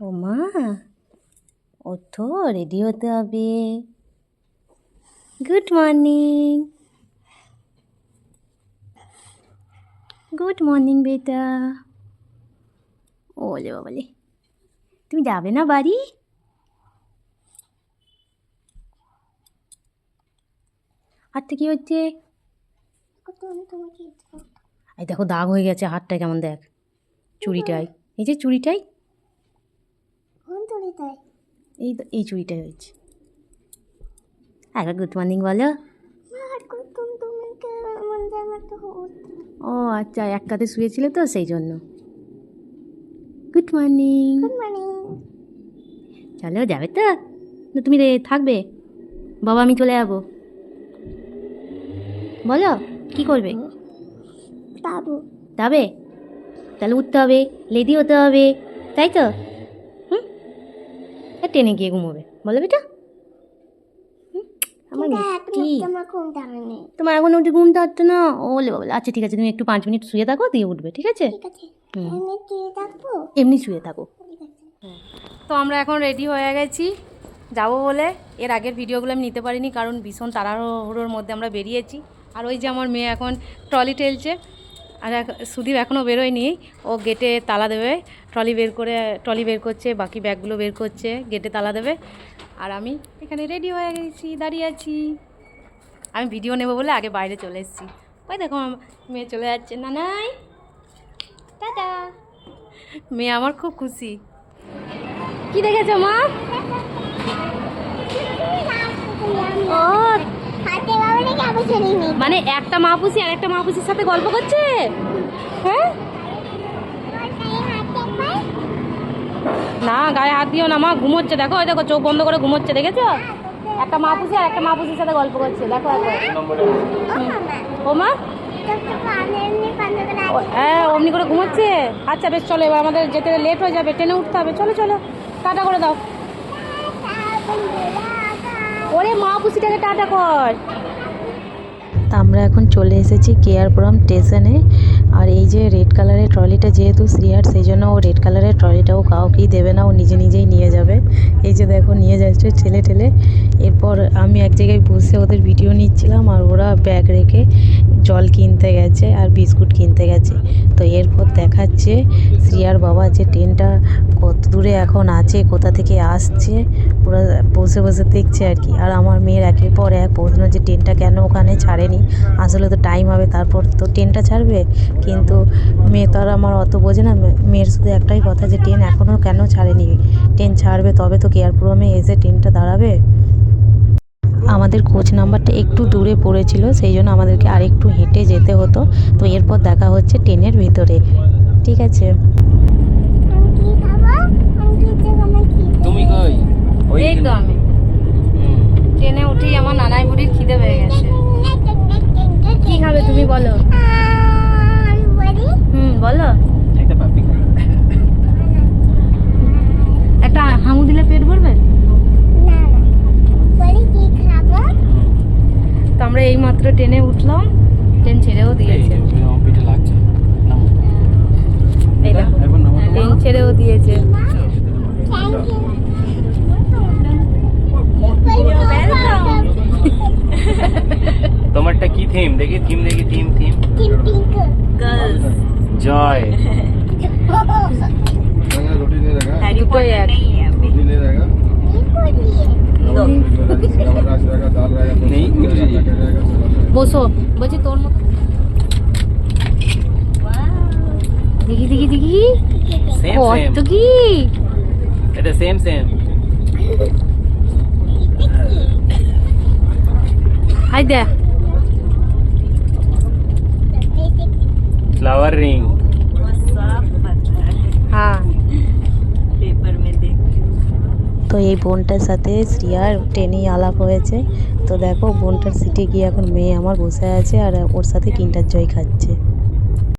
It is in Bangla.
ও মা ওঠো রেডি হতে হবে। গুড মর্নিং গুড মর্নিং বেটা। ও ওলে বাবালে তুমি যাবে না বাড়ি? হাতটা কি হচ্ছে? এই দেখো দাগ হয়ে গেছে, হাতটা কেমন দেখ, চুড়িটাই। এই যে চুড়িটাই এই তো এই চুড়িটাই হয়েছে একবার গুড মর্নিং বলো। ও আচ্ছা এক কাতে শুয়েছিলে তো সেই জন্য। Good morning. Good morning. চলো যাবে তো। না তুমি রে থাকবে। বাবা আমি চলে যাব। বলো কি করবে? যাবে? তাহলে উঠতে হবে লেডি হতে হবে তাই তো? ট্রেনে গিয়ে ঘুমোবে। বলো বেটা। আমার তোমার এখন উঠে ঘুমতে হচ্ছে না। ওলে বাবা আচ্ছা ঠিক আছে তুমি একটু পাঁচ মিনিট শুয়ে থাকো দিয়ে উঠবে ঠিক আছে। এমনি শুয়ে থাকো। তো আমরা এখন রেডি হয়ে গেছি। যাব বলে। এর আগের ভিডিওগুলো আমি নিতে পারিনি কারণ ভীষণ তাড়াহুড়োর মধ্যে আমরা বেরিয়েছি। আর ওই যে আমার মেয়ে এখন ট্রলি ঠেলছে আর সুদীপ এখনও বেরোয়নি। ও গেটে তালা দেবে। ট্রলি বের করে ট্রলি বের করছে বাকি ব্যাগগুলো বের করছে গেটে তালা দেবে। আর আমি এখানে রেডি হয়ে গেছি দাঁড়িয়ে আছি। আমি ভিডিও নেব বলে আগে বাইরে চলে এসেছি। ওই দেখো মেয়ে চলে যাচ্ছে। না নাই টাটা! মেয়ে আমার খুব খুশি। কি দেখেছ মা? ও মানে একটা মাপুসি আর একটা মাপুসির সাথে গল্প করছে? হ্যাঁ? না, গায়ে হাত দিও না, মা, ঘুমোচ্ছে। দেখো ওই দেখো, চোখ বন্ধ করে ঘুমোচ্ছে, দেখেছ? একটা মাপুসি আর একটা মাপুসির সাথে গল্প করছে। দেখো ও মা? হ্যাঁ অমনি করে ঘুমোচ্ছে? আচ্ছা বেশ, চলো, এবার আমাদের যেতে লেট হয়ে যাবে। ট্রেনে উঠতে হবে। চলো চলো। টাটা করে দাও। ওরে মা পুষিটাকে টাটা কর। তা আমরা এখন চলে এসেছি কেয়ারপুরম স্টেশনে। আর এই যে রেড কালারের ট্রলিটা যেহেতু শ্রিয়ার সেই জন্য ও রেড কালারের ট্রলিটাও কাউকেই দেবে না, ও নিজে নিজেই নিয়ে যাবে। এই যে দেখো, নিয়ে যাচ্ছে ঠেলে ঠেলে। এরপর আমি এক জায়গায় বসে ওদের ভিডিও নিচ্ছিলাম আর ওরা ব্যাগ রেখে জল কিনতে গেছে আর বিস্কুট কিনতে গেছে। তো এরপর দেখাচ্ছে শ্রিয়ার বাবা যে ট্রেনটা কত দূরে এখন আছে, কোথা থেকে আসছে, ওরা বসে বসে দেখছে আর কি। আর আমার মেয়ের একের পর এক প্রশ্ন যে ট্রেনটা কেন ওখানে ছাড়েনি? আসলে তো টাইম হবে, তারপর তো ট্রেনটা ছাড়বে। কিন্তু মেয়ে তো আর আমার অত বোঝে না। মেয়ের শুধু একটাই কথা যে ট্রেন এখনও কেন ছাড়েনি? ট্রেন ছাড়বে তবে তো কেয়ারপুরমে এসে ট্রেনটা দাঁড়াবে? আমাদের কোচ নাম্বারটা একটু দূরে পড়েছিল সেই জন্য আমাদেরকে আরেকটু হেঁটে যেতে হতো। তো এরপর দেখা হচ্ছে ট্রেনের ভিতরে। ঠিক আছে? তুমি কই? এই তো আমি। ট্রেনে উঠেই আমার নানাই বুড়ির খিদে পেয়ে গেছে। কি খাবে তুমি বলো? হুম বলো। ট্রেনে উঠলাম টেন ছেড়েও দিয়েছে ট্রেন ছেড়েও দিয়েছে তোমারটা কি থিম দেখি থিম দেখি থিম থিম জয় नहीं বসো বলছি তোর মতো দেখি দেখি দেখি সেম সেম কত কি এটা সেম সেম হাই দেখ ফ্লাওয়ার রিং হ্যাঁ তো এই বোনটার সাথে শ্রিয়ার ট্রেনেই আলাপ হয়েছে। তো দেখো, বোনটার সিটে গিয়ে এখন মেয়ে আমার বসে আছে আর ওর সাথে কিন্ডার জয় খাচ্ছে।